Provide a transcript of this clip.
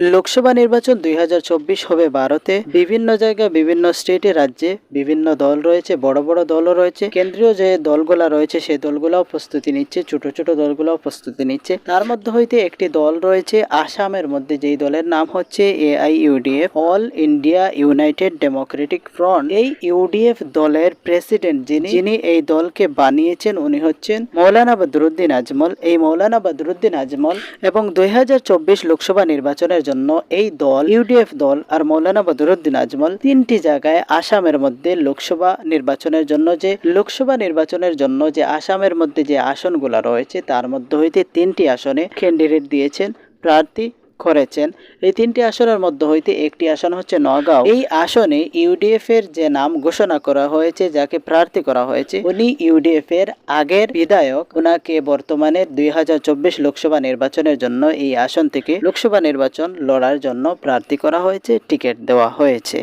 লোকসভা নির্বাচন দুই হাজার চব্বিশ হবে ভারতে। বিভিন্ন জায়গায় বিভিন্ন স্টেটে, রাজ্যে বিভিন্ন দল রয়েছে, বড় বড় দলও রয়েছে, কেন্দ্রীয় যে দলগুলা রয়েছে সেই দলগুলাও প্রস্তুতি নিচ্ছে, ছোট ছোট দলগুলাও প্রস্তুতি নিচ্ছে। তার মধ্যে হইতে একটি দল রয়েছে আসামের মধ্যে, যেই দলের নাম হচ্ছে AIUDF all India United Democratic Front. এই ইউডিএফ দলের প্রেসিডেন্ট যিনি যিনি এই দলকে বানিয়েছেন, উনি হচ্ছেন মৌলানা বদরুদ্দিন আজমল। এই মৌলানা বদরুদ্দিন আজমল এবং দুই হাজার চব্বিশ লোকসভা নির্বাচনের জন্য এই দল, ইউডিএফ দল আর মৌলানা বদরুদ্দিন আজমল তিনটি জায়গায় আসামের মধ্যে লোকসভা নির্বাচনের জন্য যে, লোকসভা নির্বাচনের জন্য যে আসামের মধ্যে যে আসনগুলো রয়েছে, তার মধ্যে হইতে তিনটি আসনে ক্যান্ডিডেট দিয়েছেন প্রার্থী করেছেন। এই তিনটি আসনের মধ্যে হইতে একটি আসন হচ্ছে নগাঁও। এই আসনে ইউডিএফ এর যে নাম ঘোষণা করা হয়েছে, যাকে প্রার্থী করা হয়েছে, উনি ইউডিএফ এর আগের বিধায়ক। উনাকে বর্তমানে দুই হাজার চব্বিশ লোকসভা নির্বাচনের জন্য এই আসন থেকে লোকসভা নির্বাচন লড়ার জন্য প্রার্থী করা হয়েছে, টিকিট দেওয়া হয়েছে।